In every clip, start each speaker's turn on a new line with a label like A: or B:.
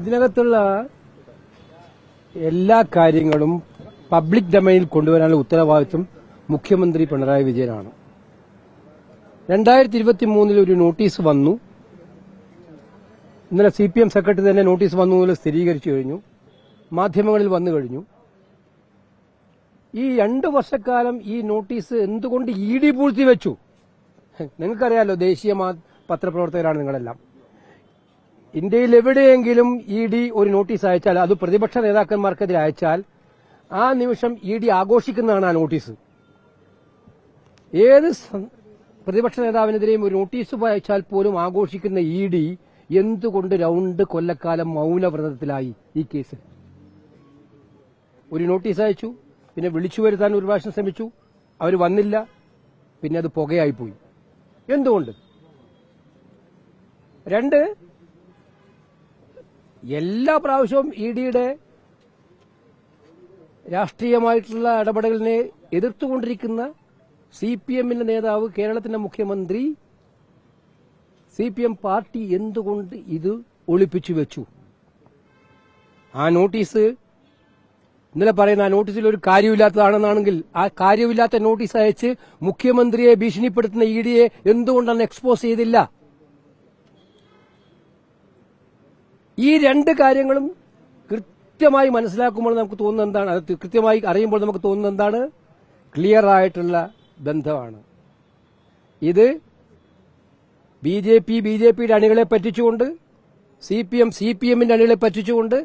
A: ഇതിനകത്തുള്ള എല്ലാ കാര്യങ്ങളും പബ്ലിക് ഡൊമൈനിൽ കൊണ്ടുവരാനുള്ള ഉത്തരവാദിത്വം മുഖ്യമന്ത്രി പിണറായി വിജയനാണ്. രണ്ടായിരത്തി ഇരുപത്തി മൂന്നിൽ ഒരു നോട്ടീസ് വന്നു. ഇന്നലെ സി പി എം സെക്രട്ടറി തന്നെ നോട്ടീസ് വന്നു എന്ന് സ്ഥിരീകരിച്ചു കഴിഞ്ഞു. മാധ്യമങ്ങളിൽ വന്നു കഴിഞ്ഞു. ഈ രണ്ട് വർഷക്കാലം ഈ നോട്ടീസ് എന്തുകൊണ്ട് ഇ ഡി പൂഴ്ത്തി വെച്ചു? നിങ്ങൾക്കറിയാലോ ദേശീയ പത്രപ്രവർത്തകരാണ് നിങ്ങളെല്ലാം. ഇന്ത്യയിൽ എവിടെയെങ്കിലും ഇ ഡി ഒരു നോട്ടീസ് അയച്ചാൽ അത് പ്രതിപക്ഷ നേതാക്കന്മാർക്കെതിരെ അയച്ചാൽ ആ നിമിഷം ഇ ഡി ആഘോഷിക്കുന്നതാണ് ആ നോട്ടീസ്. ഏത് പ്രതിപക്ഷ നേതാവിനെതിരെയും ഒരു നോട്ടീസ് അയച്ചാൽ പോലും ആഘോഷിക്കുന്ന ഇ ഡി എന്തുകൊണ്ട് രണ്ട് കൊല്ലക്കാലം മൗനവ്രതത്തിലായി ഈ കേസിൽ? ഒരു നോട്ടീസ് അയച്ചു പിന്നെ വിളിച്ചു വരുത്താൻ ഒരു പ്രാവശ്യം ശ്രമിച്ചു അവർ വന്നില്ല പിന്നെ അത് പുകയായിപ്പോയി എന്തുകൊണ്ട്? രണ്ട് എല്ലാ പ്രാവശ്യവും ഇ ഡിയുടെ രാഷ്ട്രീയമായിട്ടുള്ള ഇടപെടലിനെ എതിർത്തുകൊണ്ടിരിക്കുന്ന സി പി എമ്മിന്റെ നേതാവ് കേരളത്തിന്റെ മുഖ്യമന്ത്രി സി പി എം പാർട്ടി എന്തുകൊണ്ട് ഇത് ഒളിപ്പിച്ചു വെച്ചു? ആ നോട്ടീസ് ഇന്നലെ പറയുന്ന ആ നോട്ടീസിൽ ഒരു കാര്യമില്ലാത്തതാണെന്നാണെങ്കിൽ ആ കാര്യമില്ലാത്ത നോട്ടീസ് അയച്ച് മുഖ്യമന്ത്രിയെ ഭീഷണിപ്പെടുത്തുന്ന ഇ ഡിയെ എന്തുകൊണ്ടാണ് എക്സ്പോസ് ചെയ്തില്ല? ഈ രണ്ട് കാര്യങ്ങളും കൃത്യമായി മനസ്സിലാക്കുമ്പോൾ നമുക്ക് തോന്നുന്നത് എന്താണ്? അത് കൃത്യമായി അറിയുമ്പോൾ നമുക്ക് തോന്നുന്നത് എന്താണ്? ക്ലിയർ ആയിട്ടുള്ള ബന്ധമാണ്. ഇത് B J P B J പിയുടെ അണികളെ പറ്റിച്ചുകൊണ്ട് C P M C P എമ്മിന്റെ അണികളെ പറ്റിച്ചുകൊണ്ട്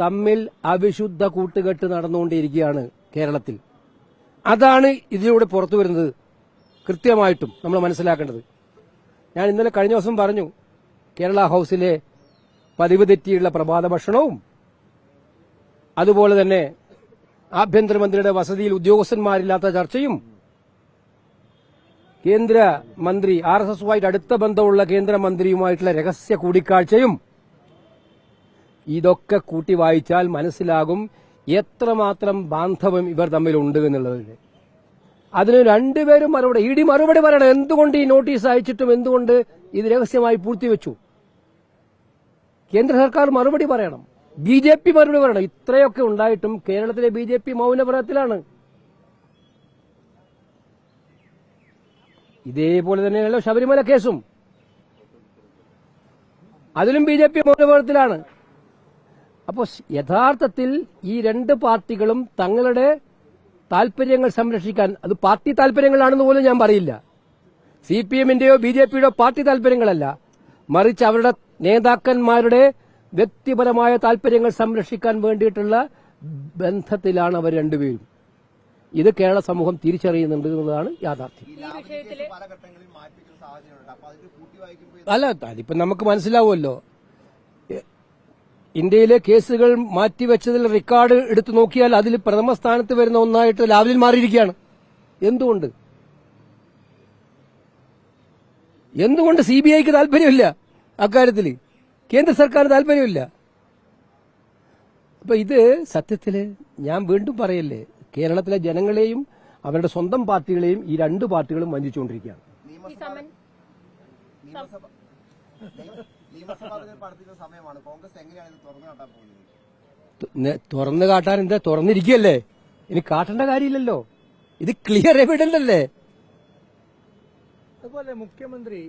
A: തമ്മിൽ അവിശുദ്ധ കൂട്ടുകെട്ട് നടന്നുകൊണ്ടിരിക്കുകയാണ് കേരളത്തിൽ. അതാണ് ഇതിലൂടെ പുറത്തു വരുന്നത് കൃത്യമായിട്ടും നമ്മൾ മനസ്സിലാക്കേണ്ടത്. ഞാൻ ഇന്നലെ കഴിഞ്ഞ ദിവസം പറഞ്ഞു കേരള ഹൌസിലെ പതിവ് തെറ്റിയുള്ള പ്രഭാത ഭക്ഷണവും. അതുപോലെ തന്നെ ആഭ്യന്തരമന്ത്രിയുടെ വസതിയിൽ ഉദ്യോഗസ്ഥന്മാരില്ലാത്ത ചർച്ചയും. കേന്ദ്ര മന്ത്രി ആർ എസ് എസുമായിട്ട് അടുത്ത ബന്ധമുള്ള കേന്ദ്രമന്ത്രിയുമായിട്ടുള്ള രഹസ്യ കൂടിക്കാഴ്ചയും. ഇതൊക്കെ കൂട്ടി വായിച്ചാൽ മനസ്സിലാകും എത്രമാത്രം ബാന്ധവം ഇവർ തമ്മിലുണ്ട് എന്നുള്ളതിന് അതിന് രണ്ടുപേരും മറുപടി ഇ ഡി മറുപടി പറയണം. എന്തുകൊണ്ട് ഈ നോട്ടീസ് അയച്ചിട്ടും എന്തുകൊണ്ട് ഇത് രഹസ്യമായി പൂഴ്ത്തിവെച്ചു? കേന്ദ്ര സർക്കാർ മറുപടി പറയണം. ബി ജെ പി മറുപടി പറയണം. ഇത്രയൊക്കെ ഉണ്ടായിട്ടും കേരളത്തിലെ ബി ജെ പി മൗനവ്രതത്തിലാണ്. ഇതേപോലെ തന്നെയാണല്ലോ ശബരിമല കേസും. അതിലും ബി ജെ പി മൗനവ്രതത്തിലാണ്. അപ്പോൾ യഥാർത്ഥത്തിൽ ഈ രണ്ട് പാർട്ടികളും തങ്ങളുടെ താൽപര്യങ്ങൾ സംരക്ഷിക്കാൻ അത് പാർട്ടി താൽപര്യങ്ങളാണെന്ന് പോലും ഞാൻ പറയില്ല. സി പി എമ്മിന്റെയോ ബി ജെ പിയുടെയോ പാർട്ടി താൽപര്യങ്ങളല്ല. മറിച്ച് അവരുടെ നേതാക്കന്മാരുടെ വ്യക്തിപരമായ താൽപര്യങ്ങൾ സംരക്ഷിക്കാൻ വേണ്ടിയിട്ടുള്ള ബന്ധത്തിലാണ് അവർ രണ്ടുപേരും. ഇത് കേരള സമൂഹം തിരിച്ചറിയുന്നുണ്ട് എന്നുള്ളതാണ് യാഥാർത്ഥ്യം. അല്ല അതിപ്പോ നമുക്ക് മനസ്സിലാവുമല്ലോ. ഇന്ത്യയിലെ കേസുകൾ മാറ്റിവെച്ചതിൽ റെക്കോർഡ് എടുത്തു നോക്കിയാൽ അതിൽ പ്രഥമ സ്ഥാനത്ത് വരുന്ന ഒന്നായിട്ട് ലാവലിൽ മാറിയിരിക്കുകയാണ്. എന്തുകൊണ്ട്? എന്തുകൊണ്ട് സി ബി ഐക്ക് താല്പര്യമില്ല അക്കാര്യത്തിൽ കേന്ദ്ര സർക്കാർ താല്പര്യമില്ല. അപ്പൊ ഇത് സത്യത്തിൽ ഞാൻ വീണ്ടും പറയല്ലേ കേരളത്തിലെ ജനങ്ങളെയും അവരുടെ സ്വന്തം പാർട്ടികളെയും ഈ രണ്ട് പാർട്ടികളും വഞ്ചിച്ചുകൊണ്ടിരിക്കുകയാണ്.
B: തുറന്നു കാട്ടാൻ
A: എന്താ? തുറന്നിരിക്കുകയല്ലേ? ഇനി കാട്ടേണ്ട കാര്യമില്ലല്ലോ. ഇത് ക്ലിയർ എവിഡന്റ് അല്ലേ?
C: അതുപോലെ മുഖ്യമന്ത്രി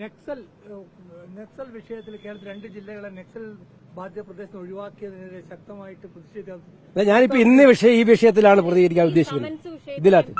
C: നക്സൽ നെക്സൽ വിഷയത്തിൽ കേരളത്തിൽ രണ്ട് ജില്ലകളെ നക്സൽ ബാധ്യ പ്രദേശത്ത് ഒഴിവാക്കിയതിനെതിരെ ശക്തമായിട്ട് പ്രതിഷേധിക്കാൻ
A: ഞാനിപ്പോ ഇന്ന് വിഷയം ഈ വിഷയത്തിലാണ് പ്രതികരിക്കാൻ ഉദ്ദേശിക്കുന്നത്. ഇതിനകത്ത്